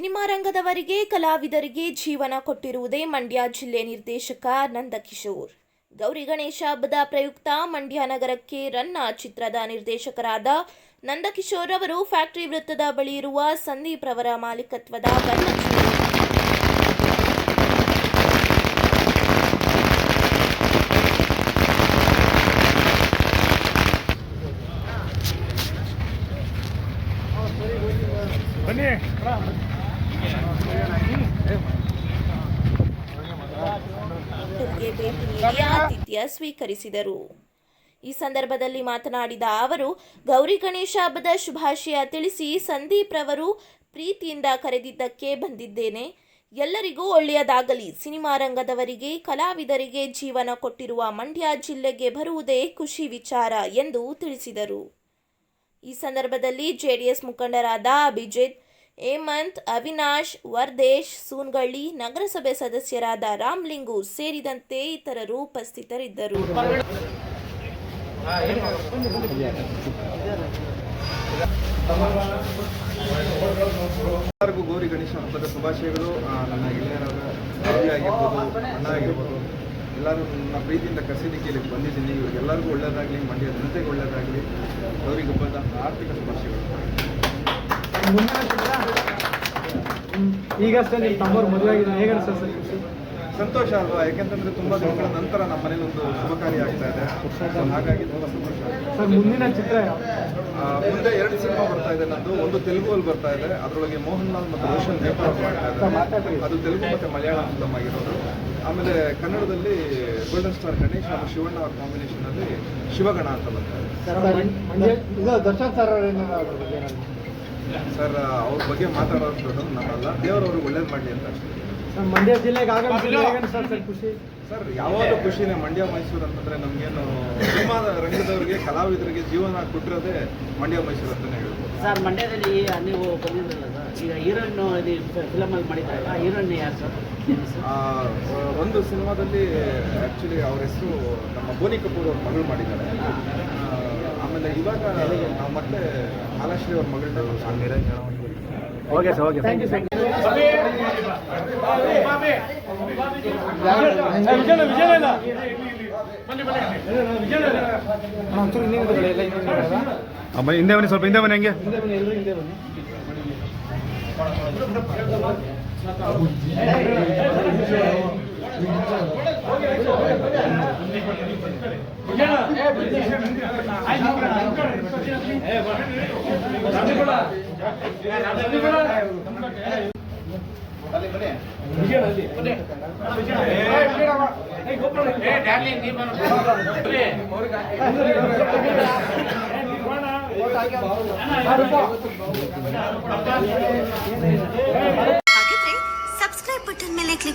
Cinema ರಂಗದವರಿಗೆ, ಕಲಾವಿದರಿಗೆ ಜೀವನ ಕೊಟ್ಟಿರುವುದೇ ಮಂಡ್ಯ ಜಿಲ್ಲೆ ನಿರ್ದೇಶಕ ನಂದಕಿಶೋರ್. ಗೌರಿ ಗಣೇಶ ಹಬ್ಬದ ಪ್ರಯುಕ್ತ ಮಂಡ್ಯ ನಗರಕ್ಕೆ ರನ್ನ ಚಿತ್ರದ ನಿರ್ದೇಶಕರಾದ ನಂದಕಿಶೋರ್ ಅವರು ಫ್ಯಾಕ್ಟರಿ ವೃತ್ತದ ಬಳಿ ಇರುವ ಸಂದೀಪ್ ರವರ ಮಾಲೀಕತ್ವದ ಬನ್ನಿ ಆತಿಥ್ಯ ಸ್ವೀಕರಿಸಿದರು. ಈ ಸಂದರ್ಭದಲ್ಲಿ ಮಾತನಾಡಿದ ಅವರು, ಗೌರಿ ಗಣೇಶ ಹಬ್ಬದ ಶುಭಾಶಯ ತಿಳಿಸಿ ಸಂದೀಪ್ ರವರು ಪ್ರೀತಿಯಿಂದ ಕರೆದಿದ್ದಕ್ಕೆ ಬಂದಿದ್ದೇನೆ. ಎಲ್ಲರಿಗೂ ಒಳ್ಳೆಯದಾಗಲಿ. ಸಿನಿಮಾ ರಂಗದವರಿಗೆ, ಕಲಾವಿದರಿಗೆ ಜೀವನ ಕೊಟ್ಟಿರುವ ಮಂಡ್ಯ ಜಿಲ್ಲೆಗೆ ಬರುವುದೇ ಖುಷಿ ವಿಚಾರ ಎಂದು ತಿಳಿಸಿದರು. ಈ ಸಂದರ್ಭದಲ್ಲಿ ಜೆಡಿಎಸ್ ಮುಖಂಡರಾದ ಅಭಿಜಿತ್ ಹೇಮಂತ್, ಅವಿನಾಶ್, ವರ್ದೇಶ್, ಸೂನ್ಗಳ್ಳಿ ನಗರಸಭೆ ಸದಸ್ಯರಾದ ರಾಮ್ಲಿಂಗು ಸೇರಿದಂತೆ ಇತರರು ಉಪಸ್ಥಿತರಿದ್ದರು. ಗೌರಿ ಗಣೇಶ ಹಬ್ಬದ ಶುಭಾಶಯಗಳು. ನನ್ನ ಗೆಳೆಯರಾದ ಅಣ್ಣ ಆಗಿರ್ಬೋದು, ಎಲ್ಲರೂ ನನ್ನ ಪ್ರೀತಿಯಿಂದ ಕಸಿಲಿಕ್ಕೆ ಇಲ್ಲಿ ಬಂದಿದ್ದೀನಿ. ಇವ್ರಿಗೆಲ್ಲರಿಗೂ ಒಳ್ಳೆಯದಾಗಲಿ ಮಂಡ್ಯ ಜನತೆಗೆ ಒಳ್ಳೆಯದಾಗಲಿ ಗೌರಿ ಹಬ್ಬದ ಆರ್ಥಿಕ ಶುಭಾಶಯಗಳು. ಈಗಷ್ಟೇ ನಿಮ್ಮ ತಮ್ಮವ್ರು ಮದುವೆ ಆಗಿದೆ. ಹೇಗೆ ಅನಿಸ್ತದೆ ಸರ್? ಸಂತೋಷ ಅಲ್ವಾ? ಯಾಕೆಂತಂದ್ರೆ ತುಂಬಾ ದಿನಗಳ ನಂತರ ನಮ್ಮ ಮನೇಲಿ ಒಂದು ಶುಭ ಕಾರ್ಯ ಆಗ್ತಾ ಇದೆ. ಹಾಗಾಗಿ ತುಂಬ ಸಂತೋಷ. ಸರ್ ಮುಂದಿನ ಚಿತ್ರ? ಮುಂದೆ ಎರಡು ಸಿನಿಮಾ ಬರ್ತಾ ಇದೆ ನಂದು. ಒಂದು ತೆಲುಗಲ್ಲಿ ಬರ್ತಾ ಇದೆ. ಅದರೊಳಗೆ ಮೋಹನ್ ಲಾಲ್ ಮತ್ತು ರೋಷನ್ ಮಾಡ್ತಾ ಇದ್ದಾರೆ. ಅದು ತೆಲುಗು ಮತ್ತು ಮಲಯಾಳಂ ಫಿಲಮ್ ಆಗಿರೋದು ಆಮೇಲೆ ಕನ್ನಡದಲ್ಲಿ ಗೋಲ್ಡನ್ ಸ್ಟಾರ್ ಗಣೇಶ್ ಹಾಗೂ ಶಿವಣ್ಣ ಅವರ ಕಾಂಬಿನೇಷನ್ ಅಲ್ಲಿ ಶಿವಗಣ ಅಂತ ಬರ್ತಾ ಇದೆ ಸರ್ ಮಂಡ್ಯ ಇದು ದರ್ಶನ್ ಸರ್ ಸರ್ ಅವ್ರ ಬಗ್ಗೆ ಮಾತಾಡೋದು ನಮ್ಮಲ್ಲ. ದೇವರವ್ರಿಗೆ ಒಳ್ಳೇದು ಮಾಡಲಿ ಅಂತ ಅಷ್ಟೇ. ಸರ್ ಮಂಡ್ಯ ಜಿಲ್ಲೆಗೆ ಆಗಮಿಸಿದ್ರೆ ಸರ್ ಸರ್ ಖುಷಿ. ಸರ್ ಯಾವಾಗಲೂ ಖುಷಿನೇ ಮಂಡ್ಯ ಮೈಸೂರು ಅಂತಂದ್ರೆ ನಮಗೇನು ಸಿನಿಮಾ ರಂಗದವರಿಗೆ ಕಲಾವಿದರಿಗೆ ಜೀವನ ಕೊಟ್ಟಿರೋದೇ ಮಂಡ್ಯ ಮೈಸೂರು ಅಂತಾನೆ ಹೇಳ್ಬೋದು. ಸರ್ ಮಂಡ್ಯದಲ್ಲಿ ನೀವು ಬಂದಿದ್ರಲ್ಲ ಸರ್? ಈಗ ಹೀರೋಯಿನ್ ಫಿಲಮಲ್ಲಿ ಮಾಡಿದ್ರಲ್ಲ ಹೀರೋಯಿನ್ ಯಾರು ಸರ್? ಆ, ಒಂದು ಸಿನಿಮಾದಲ್ಲಿ ಆ್ಯಕ್ಚುಲಿ ಅವ್ರ ಹೆಸರು ನಮ್ಮ ಬೋನಿ ಕಪೂರ್ ಅವ್ರ ಮಗಳು ಮಾಡಿದ್ದಾರೆ. ಆ, ಆಮೇಲೆ ಇವಾಗ ನಾವು ಮತ್ತೆ ಹಾಲಾಶ್ರೀ ಅವ್ರ ಮಗಳನ್ನ okay sir okay thank you ಹಿಂದೆ ಬನ್ನಿ ಸ್ವಲ್ಪ ಹಿಂದೆ ಬನ್ನಿ ಹಂಗೆ ಹಿಂದೆ ಬನ್ನಿ ಎಲ್ಲರೂ ಹಿಂದೆ ಬನ್ನಿ ಹಾಗಿದ್ರೆ